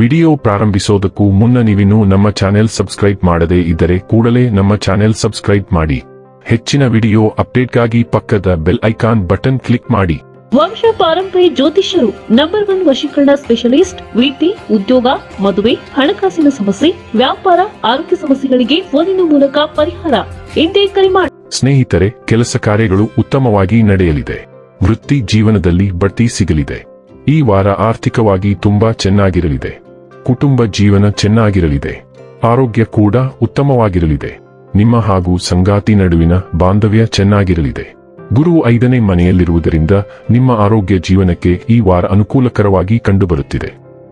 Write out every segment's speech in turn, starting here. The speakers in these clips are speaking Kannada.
ವಿಡಿಯೋ ಪ್ರಾರಂಭಿಸೋದಕ್ಕೂ ಮುನ್ನ ನೀವಿನ್ನೂ ನಮ್ಮ ಚಾನೆಲ್ ಸಬ್ಸ್ಕ್ರೈಬ್ ಮಾಡದೇ ಇದ್ದರೆ ಕೂಡಲೇ ನಮ್ಮ ಚಾನೆಲ್ ಸಬ್ಸ್ಕ್ರೈಬ್ ಮಾಡಿ. ಹೆಚ್ಚಿನ ವಿಡಿಯೋ ಅಪ್ಡೇಟ್ಗಾಗಿ ಪಕ್ಕದ ಬೆಲ್ ಐಕಾನ್ ಬಟನ್ ಕ್ಲಿಕ್ ಮಾಡಿ. ವಂಶ ಪಾರಂಪರಿ ಜ್ಯೋತಿಷ್ಯರು ನಂಬರ್ ಒನ್ ವಶೀಕರಣ ಸ್ಪೆಷಲಿಸ್ಟ್ ವೃತ್ತಿ ಉದ್ಯೋಗ ಮದುವೆ ಹಣಕಾಸಿನ ಸಮಸ್ಯೆ ವ್ಯಾಪಾರ ಆರೋಗ್ಯ ಸಮಸ್ಯೆಗಳಿಗೆ ಫೋನಿನ ಮೂಲಕ ಪರಿಹಾರ. ಇಂದೇ ಕರೆ ಮಾಡಿ ಸ್ನೇಹಿತರೆ ಕೆಲಸ ಕಾರ್ಯಗಳು ಉತ್ತಮವಾಗಿ ನಡೆಯಲಿದೆ. ವೃತ್ತಿ ಜೀವನದಲ್ಲಿ ಬಡ್ತಿ ಸಿಗಲಿದೆ. ಈ ವಾರ ಆರ್ಥಿಕವಾಗಿ ತುಂಬಾ ಚೆನ್ನಾಗಿರಲಿದೆ. ಕುಟುಂಬ ಜೀವನ ಚೆನ್ನಾಗಿರಲಿದೆ. ಆರೋಗ್ಯ ಕೂಡ ಉತ್ತಮವಾಗಿರಲಿದೆ. ನಿಮ್ಮ ಹಾಗೂ ಸಂಗಾತಿ ನಡುವಿನ ಬಾಂಧವ್ಯ ಚೆನ್ನಾಗಿರಲಿದೆ. ಗುರು ಐದನೇ ಮನೆಯಲ್ಲಿರುವುದರಿಂದ ನಿಮ್ಮ ಆರೋಗ್ಯ ಜೀವನಕ್ಕೆ ಈ ವಾರ ಅನುಕೂಲಕರವಾಗಿ ಕಂಡುಬರುತ್ತಿದೆ.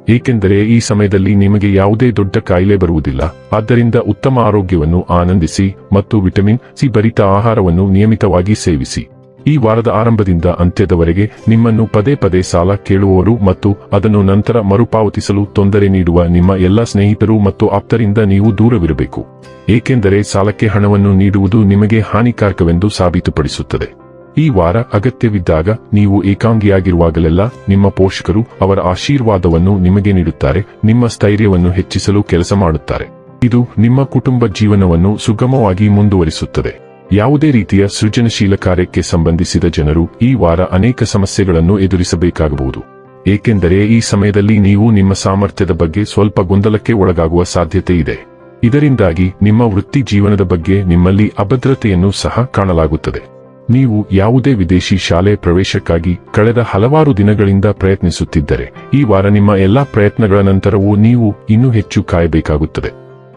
ಏಕೆಂದರೆ ಈ ಸಮಯದಲ್ಲಿ ನಿಮಗೆ ಯಾವುದೇ ದೊಡ್ಡ ಕಾಯಿಲೆ ಬರುವುದಿಲ್ಲ. ಆದ್ದರಿಂದ ಉತ್ತಮ ಆರೋಗ್ಯವನ್ನು ಆನಂದಿಸಿ ಮತ್ತು ವಿಟಮಿನ್ ಸಿ ಭರಿತ ಆಹಾರವನ್ನು ನಿಯಮಿತವಾಗಿ ಸೇವಿಸಿ. ಈ ವಾರದ ಆರಂಭದಿಂದ ಅಂತ್ಯದವರೆಗೆ ನಿಮ್ಮನ್ನು ಪದೇ ಪದೇ ಸಾಲ ಕೇಳುವವರು ಮತ್ತು ಅದನ್ನು ನಂತರ ಮರುಪಾವತಿಸಲು ತೊಂದರೆ ನೀಡುವ ನಿಮ್ಮ ಎಲ್ಲ ಸ್ನೇಹಿತರು ಮತ್ತು ಆಪ್ತರಿಂದ ನೀವು ದೂರವಿರಬೇಕು. ಏಕೆಂದರೆ ಸಾಲಕ್ಕೆ ಹಣವನ್ನು ನೀಡುವುದು ನಿಮಗೆ ಹಾನಿಕಾರಕವೆಂದು ಸಾಬೀತುಪಡಿಸುತ್ತದೆ. ಈ ವಾರ ಅಗತ್ಯವಿದ್ದಾಗ ನೀವು ಏಕಾಂಗಿಯಾಗಿರುವಾಗಲೆಲ್ಲ ನಿಮ್ಮ ಪೋಷಕರು ಅವರ ಆಶೀರ್ವಾದವನ್ನು ನಿಮಗೆ ನೀಡುತ್ತಾರೆ, ನಿಮ್ಮ ಸ್ಥೈರ್ಯವನ್ನು ಹೆಚ್ಚಿಸಲು ಕೆಲಸ ಮಾಡುತ್ತಾರೆ. ಇದು ನಿಮ್ಮ ಕುಟುಂಬ ಜೀವನವನ್ನು ಸುಗಮವಾಗಿ ಮುಂದುವರಿಸುತ್ತದೆ. ಯಾವುದೇ ರೀತಿಯ ಸೃಜನಶೀಲ ಕಾರ್ಯಕ್ಕೆ ಸಂಬಂಧಿಸಿದ ಜನರು ಈ ವಾರ ಅನೇಕ ಸಮಸ್ಯೆಗಳನ್ನು ಎದುರಿಸಬೇಕಾಗಬಹುದು. ಏಕೆಂದರೆ ಈ ಸಮಯದಲ್ಲಿ ನೀವು ನಿಮ್ಮ ಸಾಮರ್ಥ್ಯದ ಬಗ್ಗೆ ಸ್ವಲ್ಪ ಗೊಂದಲಕ್ಕೆ ಒಳಗಾಗುವ ಸಾಧ್ಯತೆ ಇದೆ. ಇದರಿಂದಾಗಿ ನಿಮ್ಮ ವೃತ್ತಿ ಜೀವನದ ಬಗ್ಗೆ ನಿಮ್ಮಲ್ಲಿ ಅಭದ್ರತೆಯನ್ನು ಸಹ ಕಾಣಲಾಗುತ್ತದೆ. ನೀವು ಯಾವುದೇ ವಿದೇಶಿ ಶಾಲೆ ಪ್ರವೇಶಕ್ಕಾಗಿ ಕಳೆದ ಹಲವಾರು ದಿನಗಳಿಂದ ಪ್ರಯತ್ನಿಸುತ್ತಿದ್ದರೆ, ಈ ವಾರ ನಿಮ್ಮ ಎಲ್ಲಾ ಪ್ರಯತ್ನಗಳ ನಂತರವೂ ನೀವು ಇನ್ನೂ ಹೆಚ್ಚು ಕಾಯಬೇಕಾಗುತ್ತದೆ.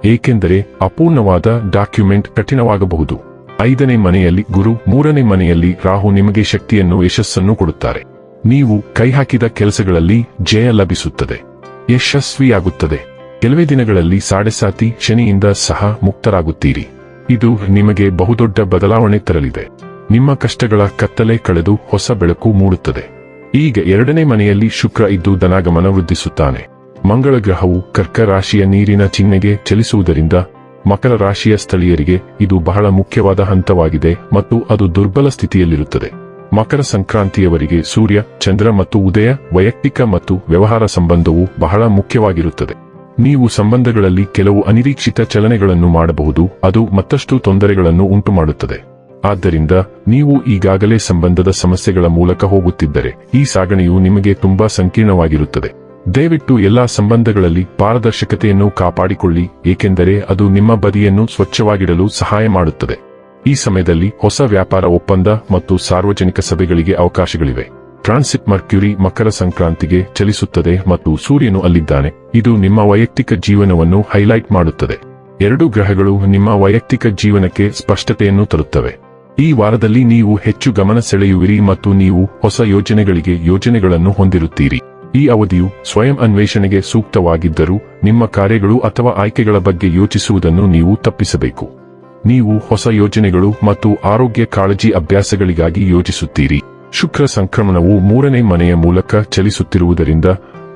ಏಕೆಂದರೆ ಅಪೂರ್ಣವಾದ ಡಾಕ್ಯುಮೆಂಟ್ ಕಠಿಣವಾಗಬಹುದು. ಐದನೇ ಮನೆಯಲ್ಲಿ ಗುರು, ಮೂರನೇ ಮನೆಯಲ್ಲಿ ರಾಹು ನಿಮಗೆ ಶಕ್ತಿಯನ್ನು, ಯಶಸ್ಸನ್ನು ಕೊಡುತ್ತಾರೆ. ನೀವು ಕೈ ಹಾಕಿದ ಕೆಲಸಗಳಲ್ಲಿ ಜಯ ಲಭಿಸುತ್ತದೆ. ಯಶಸ್ವಿಯಾಗುತ್ತದೆ. ಕೆಲವೇ ದಿನಗಳಲ್ಲಿ ಸಾಡೆಸಾತಿ ಶನಿಯಿಂದ ಸಹ ಮುಕ್ತರಾಗುತ್ತೀರಿ. ಇದು ನಿಮಗೆ ಬಹುದೊಡ್ಡ ಬದಲಾವಣೆ ತರಲಿದೆ. ನಿಮ್ಮ ಕಷ್ಟಗಳ ಕತ್ತಲೆ ಕಳೆದು ಹೊಸ ಬೆಳಕು ಮೂಡುತ್ತದೆ. ಈಗ ಎರಡನೇ ಮನೆಯಲ್ಲಿ ಶುಕ್ರ ಇದ್ದು ಧನಾಗಮನ ವೃದ್ಧಿಸುತ್ತಾನೆ. ಮಂಗಳ ಗ್ರಹವು ಕರ್ಕ ರಾಶಿಯ ನೀರಿನ ಚಿಹ್ನೆಗೆ ಚಲಿಸುವುದರಿಂದ ಮಕರ ರಾಶಿಯ ಸ್ಥಳೀಯರಿಗೆ ಇದು ಬಹಳ ಮುಖ್ಯವಾದ ಹಂತವಾಗಿದೆ ಮತ್ತು ಅದು ದುರ್ಬಲ ಸ್ಥಿತಿಯಲ್ಲಿರುತ್ತದೆ. ಮಕರ ಸಂಕ್ರಾಂತಿಯವರಿಗೆ ಸೂರ್ಯ, ಚಂದ್ರ ಮತ್ತು ಉದಯ, ವೈಯಕ್ತಿಕ ಮತ್ತು ವ್ಯವಹಾರ ಸಂಬಂಧವು ಬಹಳ ಮುಖ್ಯವಾಗಿರುತ್ತದೆ. ನೀವು ಸಂಬಂಧಗಳಲ್ಲಿ ಕೆಲವು ಅನಿರೀಕ್ಷಿತ ಚಲನೆಗಳನ್ನು ಮಾಡಬಹುದು, ಅದು ಮತ್ತಷ್ಟು ತೊಂದರೆಗಳನ್ನು ಉಂಟುಮಾಡುತ್ತದೆ. ಆದ್ದರಿಂದ ನೀವು ಈಗಾಗಲೇ ಸಂಬಂಧದ ಸಮಸ್ಯೆಗಳ ಮೂಲಕ ಹೋಗುತ್ತಿದ್ದರೆ ಈ ಸಾಗಣೆಯು ನಿಮಗೆ ತುಂಬಾ ಸಂಕೀರ್ಣವಾಗಿರುತ್ತದೆ. ದಯವಿಟ್ಟು ಎಲ್ಲಾ ಸಂಬಂಧಗಳಲ್ಲಿ ಪಾರದರ್ಶಕತೆಯನ್ನು ಕಾಪಾಡಿಕೊಳ್ಳಿ, ಏಕೆಂದರೆ ಅದು ನಿಮ್ಮ ಬದಿಯನ್ನು ಸ್ವಚ್ಛವಾಗಿಡಲು ಸಹಾಯ ಮಾಡುತ್ತದೆ. ಈ ಸಮಯದಲ್ಲಿ ಹೊಸ ವ್ಯಾಪಾರ ಒಪ್ಪಂದ ಮತ್ತು ಸಾರ್ವಜನಿಕ ಸಭೆಗಳಿಗೆ ಅವಕಾಶಗಳಿವೆ. ಟ್ರಾನ್ಸಿಟ್ ಮರ್ಕ್ಯುರಿ ಮಕರ ಸಂಕ್ರಾಂತಿಗೆ ಚಲಿಸುತ್ತದೆ ಮತ್ತು ಸೂರ್ಯನು ಅಲ್ಲಿದ್ದಾನೆ. ಇದು ನಿಮ್ಮ ವೈಯಕ್ತಿಕ ಜೀವನವನ್ನು ಹೈಲೈಟ್ ಮಾಡುತ್ತದೆ. ಎರಡು ಗ್ರಹಗಳು ನಿಮ್ಮ ವೈಯಕ್ತಿಕ ಜೀವನಕ್ಕೆ ಸ್ಪಷ್ಟತೆಯನ್ನು ತರುತ್ತವೆ. ಈ ವಾರದಲ್ಲಿ ನೀವು ಹೆಚ್ಚು ಗಮನ ಸೆಳೆಯುವಿರಿ ಮತ್ತು ನೀವು ಹೊಸ ಯೋಜನೆಗಳಿಗೆ ಯೋಜನೆಗಳನ್ನು ಹೊಂದಿರುತ್ತೀರಿ. ಈ ಅವಧಿಯು ಸ್ವಯಂ ಅನ್ವೇಷಣೆಗೆ ಸೂಕ್ತವಾಗಿದ್ದರೂ ನಿಮ್ಮ ಕಾರ್ಯಗಳು ಅಥವಾ ಆಯ್ಕೆಗಳ ಬಗ್ಗೆ ಯೋಚಿಸುವುದನ್ನು ನೀವು ತಪ್ಪಿಸಬೇಕು. ನೀವು ಹೊಸ ಯೋಜನೆಗಳು ಮತ್ತು ಆರೋಗ್ಯ ಕಾಳಜಿ ಅಭ್ಯಾಸಗಳಿಗಾಗಿ ಯೋಚಿಸುತ್ತೀರಿ. ಶುಕ್ರ ಸಂಕ್ರಮಣವು ಮೂರನೇ ಮನೆಯ ಮೂಲಕ ಚಲಿಸುತ್ತಿರುವುದರಿಂದ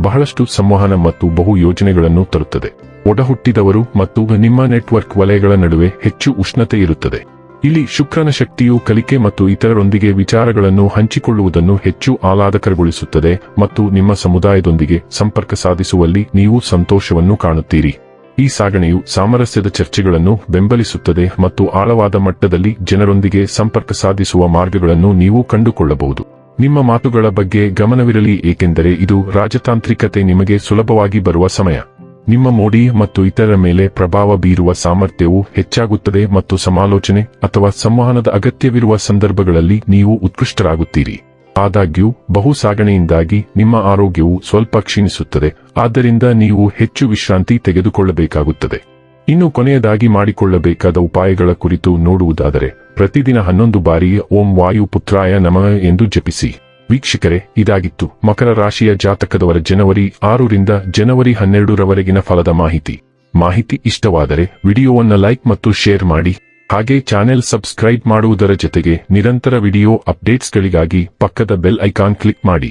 ಬಹಳಷ್ಟು ಸಂವಹನ ಮತ್ತು ಬಹು ಯೋಜನೆಗಳನ್ನು ತರುತ್ತದೆ. ಒಡಹುಟ್ಟಿದವರು ಮತ್ತು ನಿಮ್ಮ ನೆಟ್ವರ್ಕ್ ವಲಯಗಳ ನಡುವೆ ಹೆಚ್ಚು ಉಷ್ಣತೆ ಇರುತ್ತದೆ. ಇಲ್ಲಿ ಶುಕ್ರನ ಶಕ್ತಿಯು ಕಲಿಕೆ ಮತ್ತು ಇತರರೊಂದಿಗೆ ವಿಚಾರಗಳನ್ನು ಹಂಚಿಕೊಳ್ಳುವುದನ್ನು ಹೆಚ್ಚು ಆಹ್ಲಾದಕರಗೊಳಿಸುತ್ತದೆ ಮತ್ತು ನಿಮ್ಮ ಸಮುದಾಯದೊಂದಿಗೆ ಸಂಪರ್ಕ ಸಾಧಿಸುವಲ್ಲಿ ನೀವು ಸಂತೋಷವನ್ನು ಕಾಣುತ್ತೀರಿ. ಈ ಸಾಗಣೆಯು ಸಾಮರಸ್ಯದ ಚರ್ಚೆಗಳನ್ನು ಬೆಂಬಲಿಸುತ್ತದೆ ಮತ್ತು ಆಳವಾದ ಮಟ್ಟದಲ್ಲಿ ಜನರೊಂದಿಗೆ ಸಂಪರ್ಕ ಸಾಧಿಸುವ ಮಾರ್ಗಗಳನ್ನು ನೀವು ಕಂಡುಕೊಳ್ಳಬಹುದು. ನಿಮ್ಮ ಮಾತುಗಳ ಬಗ್ಗೆ ಗಮನವಿರಲಿ ಏಕೆಂದರೆ ಇದು ರಾಜತಾಂತ್ರಿಕತೆ ನಿಮಗೆ ಸುಲಭವಾಗಿ ಬರುವ ಸಮಯ. ನಿಮ್ಮ ಮೋಡಿ ಮತ್ತು ಇತರರ ಮೇಲೆ ಪ್ರಭಾವ ಬೀರುವ ಸಾಮರ್ಥ್ಯವು ಹೆಚ್ಚಾಗುತ್ತದೆ ಮತ್ತು ಸಮಾಲೋಚನೆ ಅಥವಾ ಸಂವಹನದ ಅಗತ್ಯವಿರುವ ಸಂದರ್ಭಗಳಲ್ಲಿ ನೀವು ಉತ್ಕೃಷ್ಟರಾಗುತ್ತೀರಿ. ಆದಾಗ್ಯೂ, ಬಹು ಸಾಗಣೆಯಿಂದಾಗಿ ನಿಮ್ಮ ಆರೋಗ್ಯವು ಸ್ವಲ್ಪ ಕ್ಷೀಣಿಸುತ್ತದೆ, ಆದ್ದರಿಂದ ನೀವು ಹೆಚ್ಚು ವಿಶ್ರಾಂತಿ ತೆಗೆದುಕೊಳ್ಳಬೇಕಾಗುತ್ತದೆ. ಇನ್ನು ಕೊನೆಯದಾಗಿ ಮಾಡಿಕೊಳ್ಳಬೇಕಾದ ಉಪಾಯಗಳ ಕುರಿತು ನೋಡುವುದಾದರೆ, ಪ್ರತಿದಿನ ಹನ್ನೊಂದು ಬಾರಿ ಓಂ ವಾಯು ಪುತ್ರಾಯ ನಮಃ ಎಂದು ಜಪಿಸಿ. ವೀಕ್ಷಕರೇ, ಇದಾಗಿತ್ತು ಮಕರ ರಾಶಿಯ ಜಾತಕದವರ ಜನವರಿ ಆರರಿಂದ ಜನವರಿ ಹನ್ನೆರಡರವರೆಗಿನ ಫಲದ ಮಾಹಿತಿ. ಮಾಹಿತಿ ಇಷ್ಟವಾದರೆ ವಿಡಿಯೋವನ್ನು ಲೈಕ್ ಮತ್ತು ಶೇರ್ ಮಾಡಿ, ಹಾಗೆ ಚಾನೆಲ್ ಸಬ್ಸ್ಕ್ರೈಬ್ ಮಾಡುವುದರ ಜೊತೆಗೆ ನಿರಂತರ ವಿಡಿಯೋ ಅಪ್ಡೇಟ್ಸ್ಗಳಿಗಾಗಿ ಪಕ್ಕದ ಬೆಲ್ ಐಕಾನ್ ಕ್ಲಿಕ್ ಮಾಡಿ.